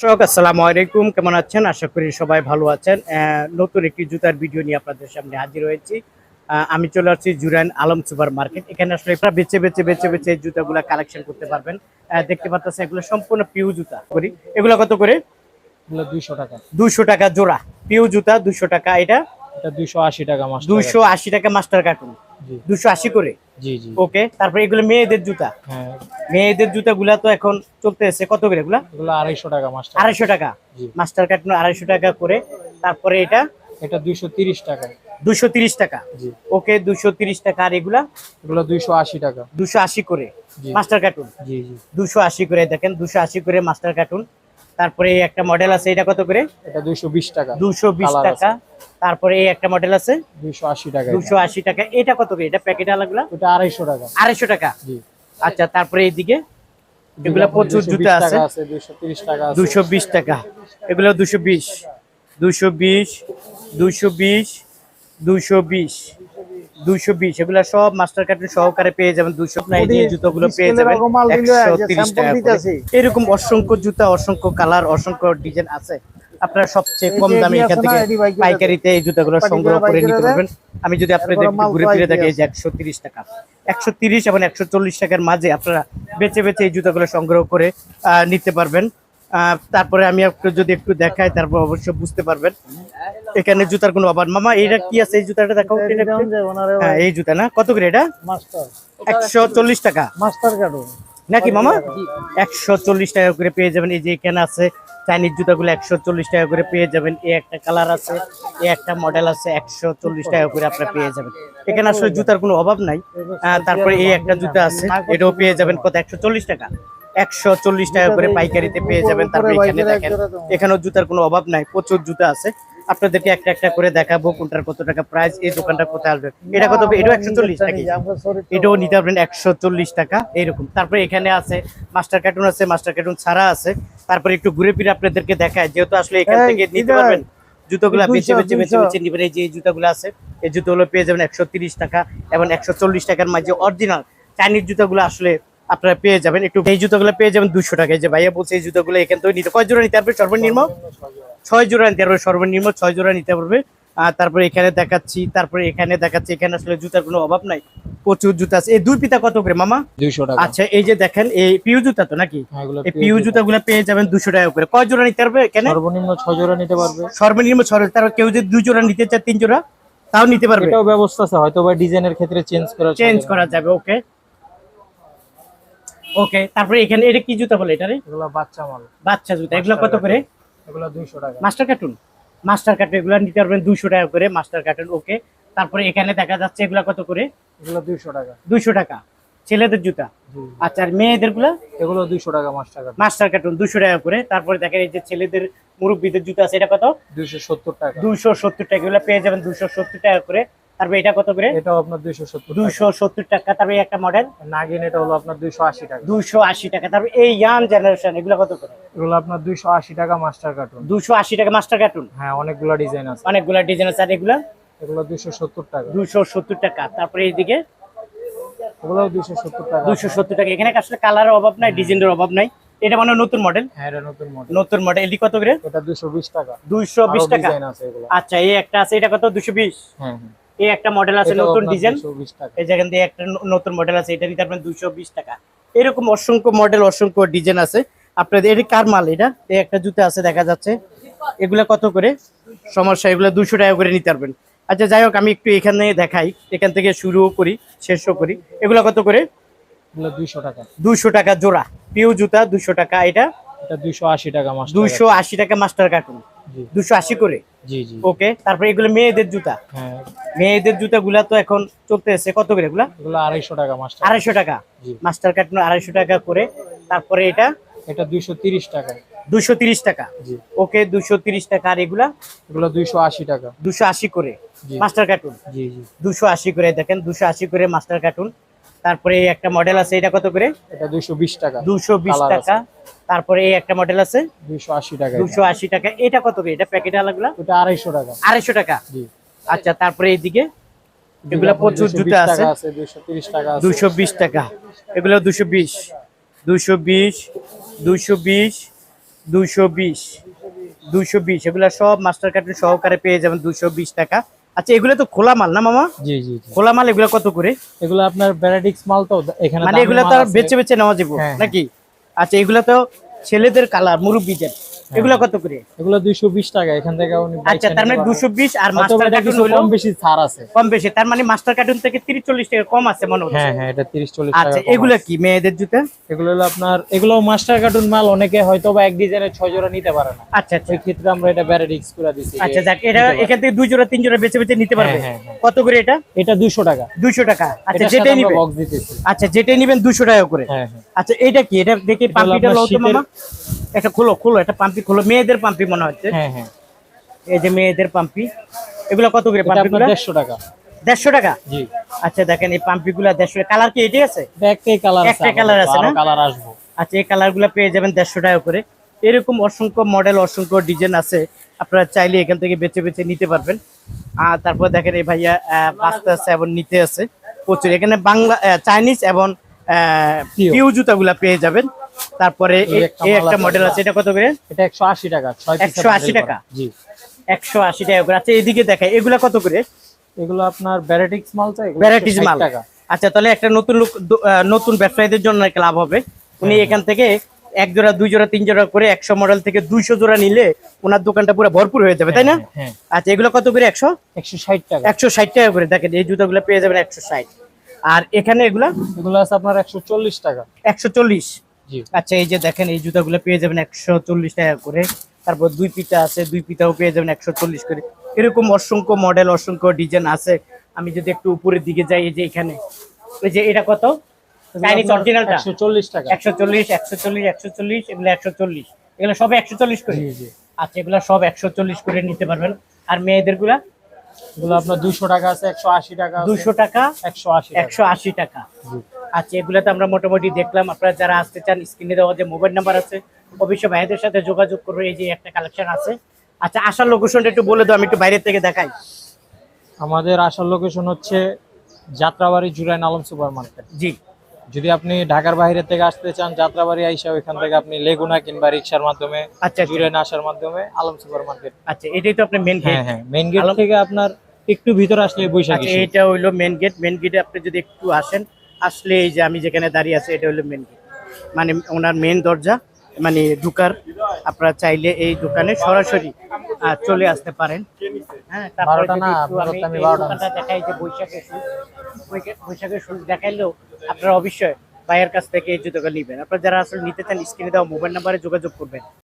দর্শক আসসালামু আলাইকুম। কেমন আছেন? আশা করি সবাই ভালো আছেন। নতুন একটি জুতার ভিডিও নিয়ে আপনাদের সামনে হাজির হয়েছি। আমি চলে আসছি জুরাইন আলম সুপার মার্কেট এখানে আসলে আপনারা বেছে বেছে বেছে বেছে এই জুতাগুলো কালেকশন করতে পারবেন। দেখতে পাচ্ছেন এগুলো সম্পূর্ণ পিউ জুতা। করি। এগুলো কত করে? এগুলো দুইশো টাকা। দুশো টাকা জোড়া। পিউ জুতা দুশো টাকা। এটা? এটা দুইশো আশি টাকা দুশো আশি টাকা মাস্টার কার্টুন জি দুশো আশি করে? ওকে তারপরে এগুলো মেয়েদের জুতা? হ্যাঁ। মেয়েদের জুতাগুলা তো এখন চলতে কত করে এগুলা? আড়াইশো টাকা আড়াইশো টাকা। মাস্টার আড়াইশো টাকা করে। তারপরে এটা? এটা দুইশো তিরিশ টাকা। দুশো তিরিশ টাকা। ওকে দুশো তিরিশ টাকা। আর এগুলা? এগুলো দুইশো আশি টাকা। দুশো আশি করে। Master carton? দুশো আশি করে দেখেন দুশো আশি করে মাস্টার কার্টুন। তারপরে একটা মডেল আছে এটা কত করে? এটা 220 টাকা। 220 টাকা। তারপরে এই একটা মডেল আছে? 280 টাকা 280 টাকা। এটা কত করে? এটা প্যাকেট আলাগুলা এটা 250 টাকা। 250 টাকা? আচ্ছা তারপরে এইদিকে? এগুলা প্রচুর জুতা আছে। 230 টাকা দুশো বিশ টাকা। বিশ। দুশো বিশ দুশো বিশ। দুইশো বিশ এগুলো সব মাস্টার কার্টুন পেয়ে যাবেন। এরকম অসংখ্য জুতা অসংখ্য কালার অসংখ্য ডিজাইন আছে। আপনার সবচেয়ে কম দামি এখান থেকে পাইকারিতে এই জুতাগুলো সংগ্রহ করে নিতে পারবেন। আমি যদি আপনাদের ঘুরে ফিরে থাকি যে একশো তিরিশ টাকা। একশো তিরিশ এবং একশো চল্লিশ টাকার মাঝে আপনারা বেছে বেছে এই জুতাগুলো সংগ্রহ করে নিতে পারবেন। তারপরে আমি একটু যদি একটু দেখাই তারপর অবশ্যই বুঝতে পারবেন। এখানে জুতার কোনো অভাব। মামা এইটা কি আছে? এই জুতাটা দেখাও। এটা একটু। হ্যাঁ এই জুতা না? কত করে এটা? একশো চল্লিশ টাকা। মাস্টার কার্টুন নাকি মামা? একশো চল্লিশ টাকা করে পেয়ে যাবেন। এই যে এখানে আছে চাইনিজ জুতাগুলো একশো চল্লিশ টাকা করে পেয়ে যাবেন। এ একটা কালার আছে এ একটা মডেল আছে একশো চল্লিশ টাকা করে আপনারা পেয়ে যাবেন। এখানে আসলে জুতার কোনো অভাব নাই। তারপরে এই একটা জুতা আছে এটাও পেয়ে যাবেন কত? একশো চল্লিশ টাকা। একশো চল্লিশ টাকা করে পাইকারিতে পেয়ে যাবেন তারপরে এখানে দেখেন। এখানেও জুতার কোনো অভাব নাই প্রচুর জুতা আছে। আপনাদেরকে একটা একটা করে দেখাবো কোনটার কত টাকা প্রাইস এই দোকানটা কোথায় আসবে। এটা কত এটাও একশো চল্লিশ টাকা এটাও নিতে পারবেন একশো চল্লিশ টাকা এইরকম। তারপরে এখানে আছে মাস্টার কার্টুন আছে মাস্টার কার্টুন ছাড়া আছে। তারপরে একটু ঘুরে ফিরে আপনাদেরকে দেখায় যেহেতু আসলে এখান থেকে নিতে পারবেন জুতোগুলা দুইশো, বেছে বেছে দুইশো। নিবেন। এই যে জুতাগুলো আছে এই জুতোগুলো পেয়ে যাবেন একশো তিরিশ টাকা এবং একশো চল্লিশ টাকার মাঝে অরিজিনাল চাইনিজ জুতাগুলো আসলে আপনারা পেয়ে যাবেন। একটু এই জুতোগুলো পেয়ে যাবেন দুশো টাকা। যে ভাইয়া বলছে এই জুতোগুলো এখান থেকে নিতে কয় জোড়া নিতে পারবে সর্বনিম্ন? ছয় জোড়া নিতে পারবে সর্বনিম্ন ছয় জোড়া নিতে পারবে। আর তারপরে এখানে দেখাচ্ছি তারপরে এখানে দেখাচ্ছি এখানে আসলে জুতার কোনো অভাব নাই। প্রচুর জুতা আছে। এই দুই পিতা কত করে মামা? দুইশো টাকা। আচ্ছা এই যে দেখেন এই পিউ জুতা তো নাকি? হ্যাঁ, এই পিউ জুতাগুলো পেয়ে যাবেন দুশো টাকা করে। কয় জোড়া নিতে পারবে এখানে? সর্বনিম্ন ছয় জোড়া নিতে পারবে। সর্বনিম্ন ছয় তার কেউ যদি দুই জোড়া নিতে চায় তিন জোড়া তাও নিতে পারবে। এটাও ব্যবস্থা আছে। হয়তো বা ডিজাইনের ক্ষেত্রে চেঞ্জ করা চেঞ্জ করা যাবে ওকে ওকে তারপরে এখানে এটা কি জুতা বলে এটা রে এগুলো বাচ্চা মাল। বাচ্চা জুতা এগুলো কত করে? এগুলো দুইশো টাকা। মাস্টার কার্টুন মাস্টার কার্টুন এগুলো নিতে পারবেন 200 টাকা করে মাস্টার কার্টুন ওকে তারপরে এখানে দেখা যাচ্ছে এগুলা কত করে? এগুলো দুইশো টাকা। 200 টাকা। ছেলেদের জুতা আচ্ছা আর মেয়েদেরগুলা এগুলো দুইশো টাকা মাস্টার কার্টুন মাস্টার কার্টুন দুশো টাকা করে। তারপরে দেখেন এই যে ছেলেদের মুরব্বীদের জুতা আছে এটা কত? দুইশো সত্তর টাকা। দুশো সত্তর টাকা এগুলো পেয়ে যাবেন দুশো সত্তর টাকা করে। তারপরে এটা কত করে? এটাও আপনার দুইশো সত্তর টাকা। তারপরে একটা মডেল নাগিন এটা হলো আপনার দুইশো আশি টাকা। দুশো আশি টাকা। তারপরে এই ইয়াং জেনারেশন এগুলো কত করে? এগুলো আপনার দুইশো আশি টাকা মাস্টার কার্টুন দুশো আশি টাকা মাস্টার কার্টুন হ্যাঁ অনেকগুলো ডিজাইন আছে। অনেকগুলো ডিজাইন আছে। আর এগুলা? এগুলো দুইশো সত্তর টাকা। দুশো সত্তর টাকা। তারপরে এইদিকে দুইশো সত্তর টাকা। দুশো সত্তর টাকা। এখানে আসলে কালারের অভাব নাই ডিজাইনের অভাব নাই। এটা মানে নতুন মডেল হ্যাঁ এটা নতুন মডেল নতুন মডেল এটি কত করে? এটা দুইশো বিশ টাকা। দুইশো বিশ টাকা? ডিজাইন আছে এগুলো। আচ্ছা এই একটা আছে। এটা কত? দুশো বিশ? হ্যাঁ হ্যাঁ। এই একটা মডেল আছে নতুন ডিজাইন 220 টাকা। এই যেখান দিয়ে একটা নতুন মডেল আছে। এটা নিতে পারবেন দুশো বিশ টাকা। এরকম অসংখ্য মডেল অসংখ্য ডিজাইন আছে। আপনাদের এটা কার মাল এটা? এই একটা জুতা আছে দেখা যাচ্ছে। এগুলা কত করে? সমস্যা এগুলো দুশো টাকা করে নিতে পারবেন। আচ্ছা যাই হোক আমি একটু এখানে দেখাই। এখান থেকে শুরু করি শেষও করি। এগুলো কত করে? দুইশো টাকা। দুশো টাকা জোড়া। পিউ জুতা দুশো টাকা এটা? দুইশো আশি টাকা দুশো আশি টাকা মাস্টার কার্টুন। দুশো আশি করে? জি জি। ওকে তারপরে এগুলো মেয়েদের জুতা। হ্যাঁ। মেয়েদের জুতাগুলা তো এখন কত করে এগুলা? এগুলো আড়াইশো টাকা মাস্টার আড়াইশো টাকা। মাস্টার কার্টুন আড়াইশো টাকা করে। তারপরে এটা? এটা দুইশো তিরিশ টাকা। দুশো তিরিশ টাকা। জি। ওকে দুশো তিরিশ টাকা আর এগুলা? এগুলো দুইশো আশি টাকা। দুশো আশি করে। মাস্টার কার্টুন জি জি। দুশো আশি করে দেখেন দুশো আশি করে মাস্টার কার্টুন তারপরে এই একটা মডেল আছে এটা কত করে? এটা দুইশো বিশ টাকা। দুশো বিশ টাকা। তারপরে এই একটা মডেল আছে? দুইশো আশি টাকা দুশো আশি টাকা। এটা কত করে? এটা প্যাকেট আলাগুলা এটা আড়াইশো টাকা। আড়াইশো টাকা? জি। আচ্ছা তারপরে এইদিকে? এগুলা প্রচুর 220 জুতা আছে। দুশো বিশ টাকা। এগুলো দুশো বিশ। দুশো বিশ দুশো বিশ দুশো বিশ। দুইশো বিশ এগুলা সব মাস্টার কার্টুন সহকারে পেয়ে যাবেন দুশো বিশ টাকা। আচ্ছা এগুলো তো খোলা মাল না মামা? জি জি খোলা মাল এগুলো কত করে? এগুলো আপনার ভ্যারাইটিক্স মাল তো এখানে মানে এগুলো তো। বেছে বেছে নেওয়া যাব হ্যাঁ, নাকি? আচ্ছা এগুলো তো ছেলেদের কালার মুরব্বীদের। এগুলো কত করে? এগুলো দুইশো বিশ টাকা এখান থেকে উনি আচ্ছা তার মানে নিতে পারবেন। দুশো বিশ আর মাস্টার কার্টুন হলো কম বেশি ছাড় আছে। কম বেশি তার মানে মাস্টার কার্টুন থেকে তিরিশ চল্লিশ টাকা কম আছে মনে হচ্ছে? হ্যাঁ হ্যাঁ এটা তিরিশ চল্লিশ টাকা আচ্ছা এগুলো কি মেয়েদের জুতা? এগুলো হলো আপনার এগুলো মাস্টার কার্টুন মাল অনেকে হয়তো বা এক ডিজাইনের ছয় জোড়া নিতে পারে না। আচ্ছা আচ্ছা। ক্ষেত্রে আমরা এটা ভ্যারাইটিক্স করে আচ্ছা যাক এটা এখান থেকে দুই জোড়া তিন জোড়া বেছে বেছে নিতে পারবে। হ্যাঁ, হ্যাঁ। কত করে এটা? এটা দুইশো টাকা। দুইশো টাকা। আচ্ছা যেটাই আমরা বক্স দিতেছি। আচ্ছা যেটাই নিবেন দুশো টাকা করে। হ্যাঁ হ্যাঁ। আচ্ছা এটা কি? এটা দেখি পাম্পিটা লও তো মামা। এটা খোলো খোলো এটা পাম্পি খোলো। মেয়েদের পাম্পি মনে হচ্ছে। হ্যাঁ হ্যাঁ। এই যে মেয়েদের পাম্পি। এগুলো কত করে পাম্পি আপনার দেড়শো টাকা। দেড়শো টাকা? জি। আচ্ছা দেখেন এই পাম্পি গুলা দেড়শো কালার কি এটাই আছে? একটাই কালার আছে একটাই colour আছে না? কালার আসব। আচ্ছা এই কালারগুলা পেয়ে যাবেন দেড়শো টাকা করে। এরকম অসংখ্য মডেল অসংখ্য ডিজাইন আছে। আপনারা চাইলে এখান থেকে বেছে বেছে নিতে পারবেন। আর তারপর দেখেন এই ভাইয়া পাস্তা আছে এবং নিতে আছে প্রচুর। এখানে বাংলা চাইনিজ এবং। পিউ জুতাগুলা পেয়ে যাবেন। তারপরে এই একটা। মডেল আছে। এটা কত করে? এটা একশো আশি টাকা ছয় piece 180 টাকা? জি। একশো আশি টাকা করে। আচ্ছা এদিকে দেখায় এগুলা কত করে? এগুলো আপনার ভ্যারাইটিক্স মাল চাই ভ্যারাইটিস মাল। আচ্ছা তাহলে একটা নতুন লোক নতুন ব্যবসায়ীদের জন্য একটা লাভ হবে। উনি এখান থেকে এক জোড়া দুই জোড়া তিন জোড়া করে একশো মডেল থেকে দুইশো জোড়া নিলে ওনার দোকানটা পুরো ভরপুর হয়ে যাবে তাই না? হ্যাঁ। আচ্ছা এগুলো কত করে? একশো? একশো ষাট টাকা। একশো ষাট টাকা করে। দেখেন এই জুতাগুলো পেয়ে যাবেন একশো ষাট। আর এখানে এগুলা? এগুলো আছে আপনার একশো চল্লিশ টাকা। একশো চল্লিশ? জি। আচ্ছা এই যে দেখেন এই জুতাগুলো পেয়ে যাবেন একশো চল্লিশ টাকা করে। তারপর দুই পিতা আছে দুই পিতাও পেয়ে যাবেন একশো চল্লিশ করে। এরকম অসংখ্য মডেল অসংখ্য ডিজাইন আছে। আমি যদি একটু উপরের দিকে যাই এই যে এখানে। এই যে এটা কত? চাইনিজ অরিজিনালটা একশো চল্লিশ টাকা। একশো চল্লিশ একশো চল্লিশ একশো চল্লিশ এগুলো একশো চল্লিশ। এগুলো সব একশো চল্লিশ করে? জি জি। আচ্ছা এগুলো সব একশো চল্লিশ করে নিতে পারবেন। আর মেয়েদেরগুলা এগুলো আপনার দুশো টাকা আছে একশো আশি টাকা আছে, দুশো টাকা একশো আশি টাকা। আচ্ছা এগুলোতে আমরা মোটামুটি দেখলাম আপনারা যারা আসতে চান স্ক্রিনে দেওয়া যে মোবাইল নাম্বার আছে অবশ্যই ভাইদের সাথে যোগাযোগ করবে এই যে একটা কালেকশন আছে। আচ্ছা আসার লোকেশনটা একটু বলে দাও আমি একটু বাইরে থেকে দেখাই। আমাদের আসার লোকেশন হচ্ছে যাত্রাবাড়ি জুরাইন আলম সুপার মার্কেট জি। যদি আপনি ঢাকার বাইরে থেকে আসতে চান যাত্রাবাড়ি আইসা ওইখান থেকে আপনি লেগুনা কিংবা রিক্সার মাধ্যমে আচ্ছা আচ্ছা। আসার মাধ্যমে আলম সুপার মার্কেট আচ্ছা এটাই তো আপনি মেন হ্যাঁ গেট হ্যাঁ মেন গেট থেকে আপনার একটু ভিতর আসলে বৈশাখী আচ্ছা এটা হইল মেন গেট মেন গেটে আপনি যদি একটু আসেন আসলে এই যে আমি যেখানে দাঁড়িয়ে আছি এটা হলো মেন গেট মানে ওনার মেন দরজা। মানে ঢুকার আপনারা চাইলে এই দোকানে সরাসরি চলে আসতে পারেন। হ্যাঁ তারপরে আমি দোকানটা দেখাই যে বৈশাখের বৈশাখের দেখাইলেও আপনারা অবশ্যই ভাইয়ের কাছ থেকে এই জুতোগুলো নিবেন। আপনারা যারা আসলে নিতে চান স্ক্রিনে দেওয়া মোবাইল নাম্বারে যোগাযোগ করবেন।